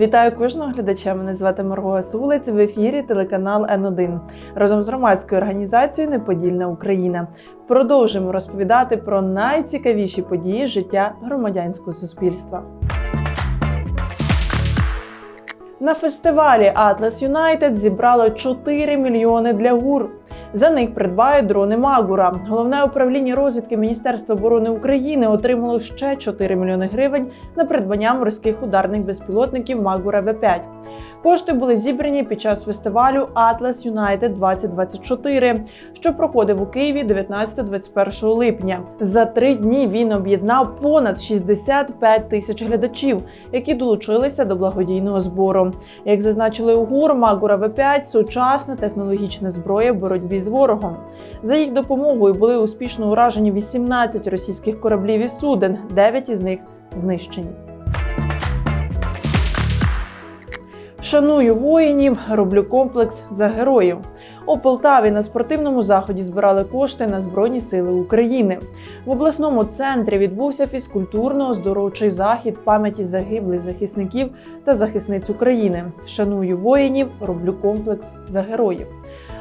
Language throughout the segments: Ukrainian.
Вітаю кожного глядача. Мене звати Марго Сулець в ефірі телеканал Н1 разом з громадською організацією Неподільна Україна. Продовжуємо розповідати про найцікавіші події життя громадянського суспільства. На фестивалі Atlas United зібрали 4 мільйони для ГУР. За них придбають дрони Магура. Головне управління розвідки Міністерства оборони України отримало ще 4 мільйони гривень на придбання морських ударних безпілотників Магура В5. Кошти були зібрані під час фестивалю Atlas United 2024, що проходив у Києві 19-21 липня. За три дні він об'єднав понад 65 тисяч глядачів, які долучилися до благодійного збору. Як зазначили у ГУР, Магура В5 – сучасна технологічна зброя в боротьбі з ворогом. За їх допомогою були успішно уражені 18 російських кораблів і суден, 9 із них знищені. Шаную воїнів, роблю комплекс за героїв. У Полтаві на спортивному заході збирали кошти на Збройні Сили України. В обласному центрі відбувся фізкультурно-оздоровчий захід пам'яті загиблих захисників та захисниць України. Шаную воїнів, роблю комплекс за героїв.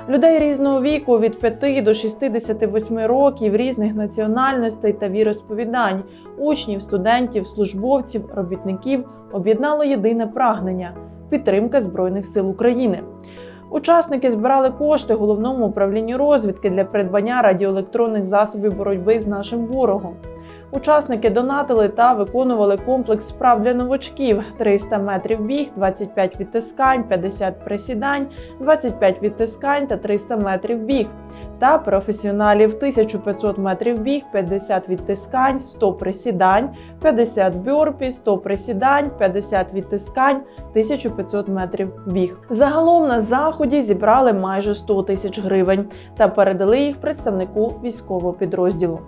Людей різного віку від 5 до 68 років, різних національностей та віросповідань, учнів, студентів, службовців, робітників об'єднало єдине прагнення підтримка Збройних сил України. Учасники збирали кошти головному управлінню розвідки для придбання радіоелектронних засобів боротьби з нашим ворогом. Учасники донатили та виконували комплекс справ для новачків: 300 метрів біг, 25 відтискань, 50 присідань, 25 відтискань та 300 метрів біг. Та професіоналів 1500 метрів біг, 50 відтискань, 100 присідань, 50 бюрпі, 100 присідань, 50 відтискань, 1500 метрів біг. Загалом на заході зібрали майже 100 тисяч гривень та передали їх представнику військового підрозділу.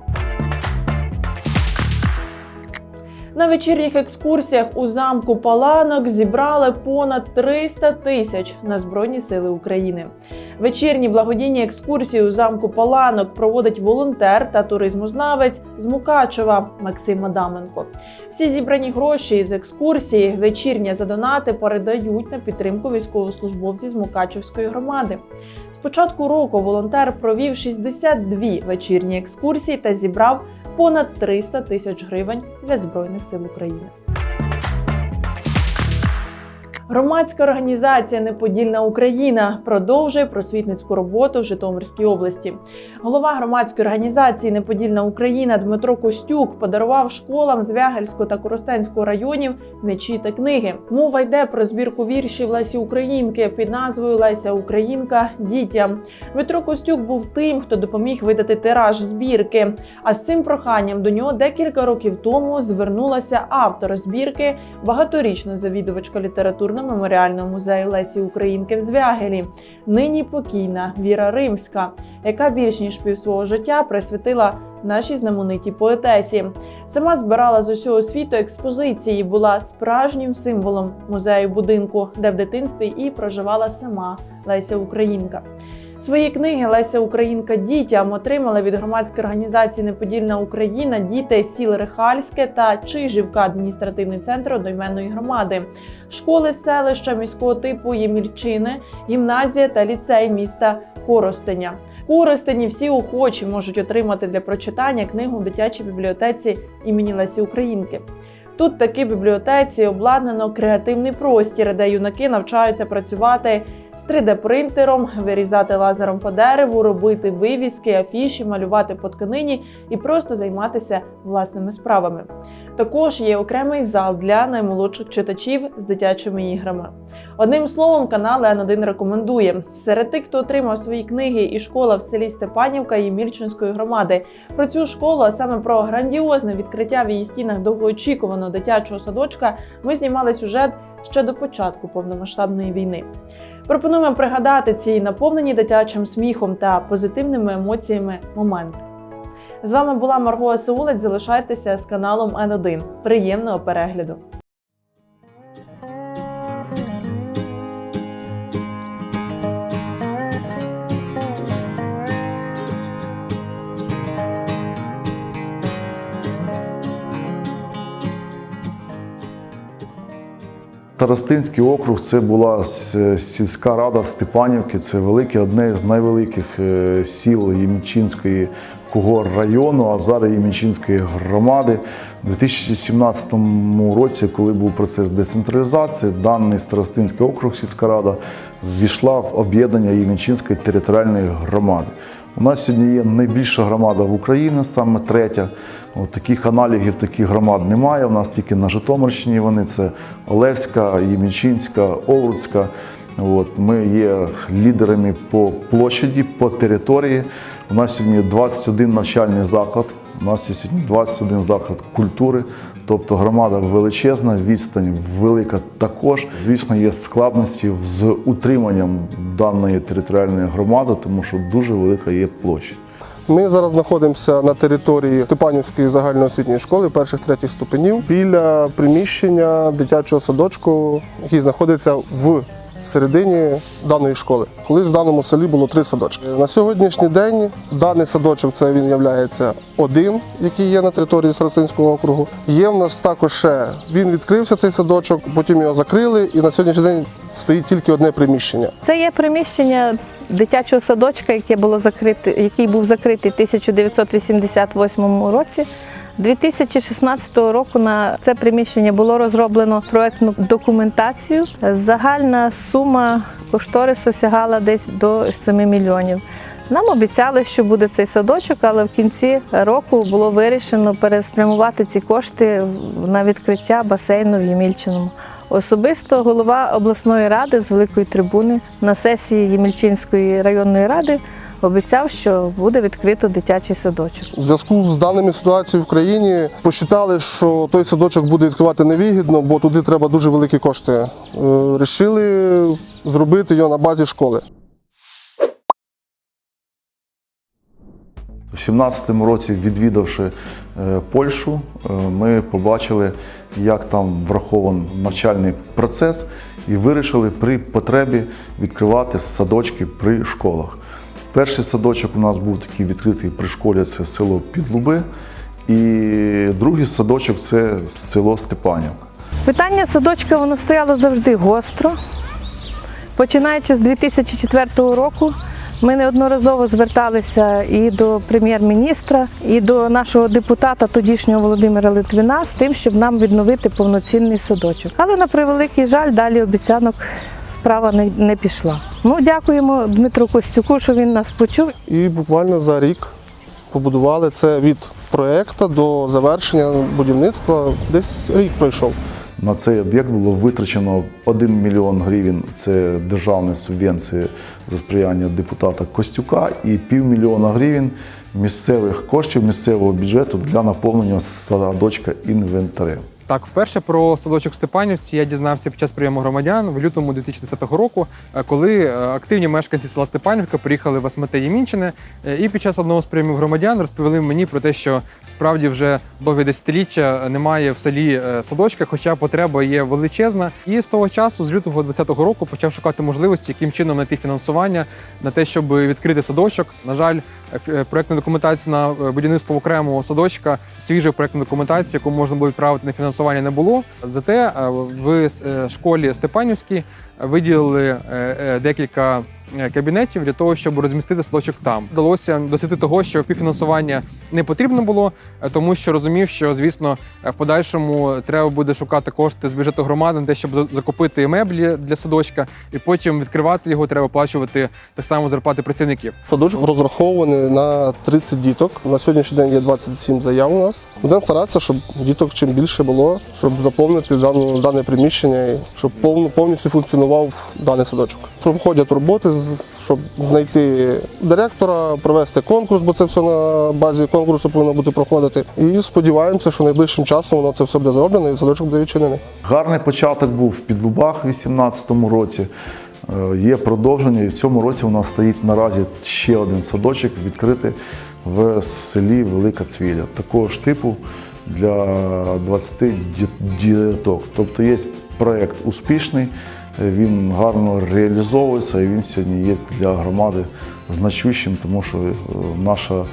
На вечірніх екскурсіях у замку Паланок зібрали понад 300 тисяч на Збройні Сили України. Вечірні благодійні екскурсії у замку Паланок проводить волонтер та туризмознавець з Мукачева Максим Адаменко. Всі зібрані гроші з екскурсії вечірня за донати передають на підтримку військовослужбовців з Мукачевської громади. З початку року волонтер провів 62 вечірні екскурсії та зібрав понад 300 тисяч гривень для Збройних сил України. Громадська організація Неподільна Україна продовжує просвітницьку роботу в Житомирській області. Голова громадської організації Неподільна Україна Дмитро Костюк подарував школам з Вягельського та Коростенського районів м'ячі та книги. Мова йде про збірку віршів Лесі Українки під назвою Леся Українка дітям. Дмитро Костюк був тим, хто допоміг видати тираж збірки. А з цим проханням до нього декілька років тому звернулася автор збірки, багаторічна завідувачка літературного меморіального музею Лесі Українки в Звягелі, нині покійна Віра Римська, яка більш ніж пів свого життя присвятила нашій знаменитій поетесі. Сама збирала з усього світу експозиції, була справжнім символом музею будинку, де в дитинстві і проживала сама Леся Українка. Свої книги Леся Українка дітям отримала від громадської організації Неподільна Україна діти сіл Рихальське та Чижівка, адміністративний центр одноіменної громади, школи селища міського типу Ємільчини, гімназія та ліцей міста Коростеня. Коростені всі охочі можуть отримати для прочитання книгу в дитячій бібліотеці імені Лесі Українки. Тут таки бібліотеці обладнано креативний простір, де юнаки навчаються працювати з 3D-принтером, вирізати лазером по дереву, робити вивіски, афіші, малювати по тканині і просто займатися власними справами. Також є окремий зал для наймолодших читачів з дитячими іграми. Одним словом, канал Н1 рекомендує серед тих, хто отримав свої книги і школа в селі Степанівка Ємільчинської громади. Про цю школу, а саме про грандіозне відкриття в її стінах довгоочікуваного дитячого садочка, ми знімали сюжет ще до початку повномасштабної війни. Пропонуємо пригадати ці наповнені дитячим сміхом та позитивними емоціями моменти. З вами була Марго Сеулець. Залишайтеся з каналом Н1. Приємного перегляду! Тарастинський округ це була сільська рада Степанівки. Це велике, одне з найвеликих е, сіл Ємічинської Кугор району, а зараз Ємічинської громади. У 2017 році, коли був процес децентралізації, даний Старостинський округ сільська рада ввійшла в об'єднання Ємічинської територіальної громади. У нас сьогодні є найбільша громада в Україні, саме третя. От таких аналогів, таких громад немає. У нас тільки на Житомирщині вони це Олевська, Ємічинська, Овруцька. От, ми є лідерами по площаді, по території. У нас сьогодні 21 навчальний заклад. У нас є сьогодні 21 заклад культури. Тобто громада величезна, відстань велика також. Звісно, є складності з утриманням даної територіальної громади, тому що дуже велика є площа. Ми зараз знаходимося на території Степанівської загальноосвітньої школи перших третіх ступенів біля приміщення дитячого садочку, який знаходиться в середині даної школи. Колись в даному селі було три садочки. На сьогоднішній день даний садочок це він є один, який є на території Старостинського округу. Є в нас також ще він відкрився цей садочок, потім його закрили, і на сьогоднішній день стоїть тільки одне приміщення. Це є приміщення дитячого садочка, яке було закрите, який був закритий в 1988 році. 2016 року на це приміщення було розроблено проектну документацію. Загальна сума кошторису сягала десь до 7 мільйонів. Нам обіцяли, що буде цей садочок, але в кінці року було вирішено переспрямувати ці кошти на відкриття басейну в Ємільчиному. Особисто голова обласної ради з великої трибуни на сесії Ємельчинської районної ради обіцяв, що буде відкрито дитячий садочок. У зв'язку з даними ситуацією в країні посчитали, що той садочок буде відкривати невигідно, бо туди треба дуже великі кошти. Е, Рішили зробити його на базі школи. У 17-му році, відвідавши е, Польщу, е, ми побачили, як там врахований навчальний процес, і вирішили при потребі відкривати садочки при школах. Перший садочок у нас був такий відкритий при школі, це село Підлуби. І другий садочок це село Степанівка. Питання садочка воно стояло завжди гостро. Починаючи з 2004 року, ми неодноразово зверталися і до прем'єр-міністра, і до нашого депутата тодішнього Володимира Литвина з тим, щоб нам відновити повноцінний садочок. Але на превеликий жаль, далі обіцянок справа не, не пішла. Ну, дякуємо Дмитру Костюку, що він нас почув І буквально за рік побудували це від проєкту до завершення будівництва. Десь рік пройшов. На цей об'єкт було витрачено 1 мільйон гривень. Це державні субвенції за сприяння депутата Костюка, і півмільйона гривень місцевих коштів місцевого бюджету для наповнення садочка інвентарем. Так, вперше про садочок Степанівці я дізнався під час прийому громадян в лютому 2010 року, е, коли е, активні мешканці села Степанівка приїхали в СМТ Ємінчине, е, і під час одного з прийомів громадян розповіли мені про те, що справді вже довгі десятиліття немає в селі садочка, хоча потреба є величезна. І з того часу, з лютого 2020 року, почав шукати можливості, яким чином знайти фінансування на те, щоб відкрити садочок. На жаль, е, проектна документація на е, будівництво окремого садочка, свіжа проектна документація, яку можна було відправити на фінансування, не було. Зате е, в школі Степанівській виділили декілька. Е, Кабінетів для того, щоб розмістити садочок там вдалося досягти того, що співфінансування не потрібно було, е, тому що розумів, що звісно е, в подальшому треба буде шукати кошти з бюджету громади на те, щоб закупити меблі для садочка, і потім відкривати його. Треба оплачувати так само зарплати працівників. Садочок розрахований на 30 діток. На сьогоднішній день є 27 заяв у нас. Будемо старатися, щоб діток чим більше було, щоб заповнити дане приміщення, щоб повністю функціонував даний садочок. Проходять роботи, з- щоб знайти директора, провести конкурс, бо це все на базі конкурсу повинно бути проходити. І сподіваємося, що найближчим часом воно це все буде зроблено і садочок буде відчинений. Гарний початок був в Підлубах у 2018 році. Е, Є продовження, і в цьому році у нас стоїть наразі ще один садочок відкритий в селі Велика Цвіля. Такого ж типу для 20 діток. Тобто є проєкт успішний, він гарно реалізовується і він сьогодні є для громади значущим, тому що е, наша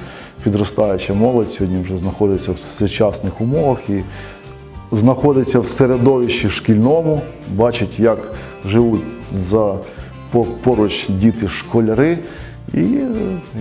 підростаюча молодь сьогодні вже знаходиться в сучасних умовах і знаходиться в середовищі шкільному, бачить, як живуть за поруч діти-школяри. І е,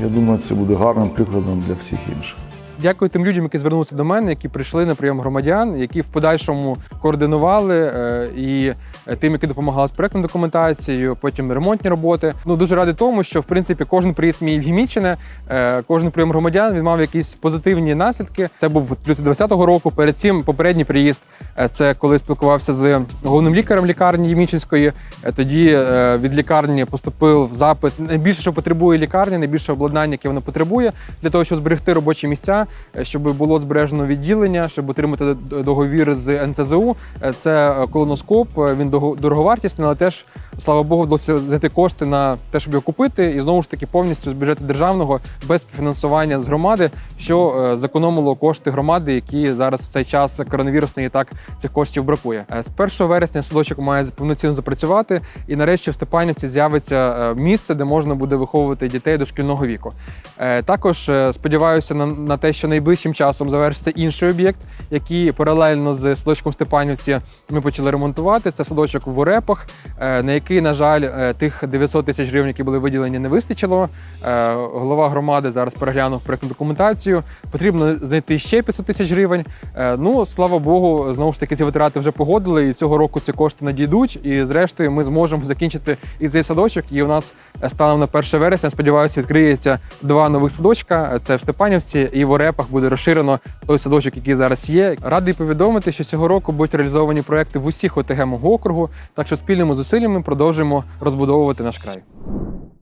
я думаю, це буде гарним прикладом для всіх інших. Дякую тим людям, які звернулися до мене, які прийшли на прийом громадян, які в подальшому координували е, і е, тим, які допомагали з проектною документацією, потім ремонтні роботи. Ну дуже радий тому, що в принципі кожен приїзд мій в Гімічне, е, кожен прийом громадян він мав якісь позитивні наслідки. Це був лютий 20-го року. Перед цим попередній приїзд це коли спілкувався з головним лікарем лікарні Ємічинської. Е, Тоді від лікарні поступив запит найбільше, що потребує лікарня, найбільше обладнання, яке вона потребує, для того, щоб зберегти робочі місця, щоб було збережено відділення, щоб отримати договір з НЦЗУ. Е, Це е, колоноскоп. е, Він дороговартісний, але теж слава Богу, вдалося взяти кошти на те, щоб його купити, і знову ж таки повністю з бюджету державного без фінансування з громади, що е, зекономило кошти громади, які зараз в цей час коронавірусний і так цих коштів бракує. Е, З 1 вересня садочок має повноцінно запрацювати, і нарешті в Степанівці з'явиться е, місце, де можна буде виховувати дітей дошкільного віку. Е, Також е, сподіваюся на, на те, що найближчим часом завершиться інший об'єкт, який паралельно з садочком Степанівці ми почали ремонтувати. Це садочок в Орепах, е, на який, на жаль, е, тих 900 тисяч гривень, які були виділені, не вистачило. Е, Голова громади зараз переглянув проектну документацію. Потрібно знайти ще 500 тисяч гривень. Ну, слава Богу, знову ж таки, ці витрати вже погодили, і цього року ці кошти надійдуть. І зрештою ми зможемо закінчити і цей садочок. І у нас станом на 1 вересня, сподіваюся, відкриється два нових садочка. Це в Степанівці і в Орепах буде розширено той садочок, який зараз є. Радий повідомити, що цього року будуть реалізовані проекти в усіх ОТГ мого округу. Так що спільними зусиллями продовжуємо розбудовувати наш край.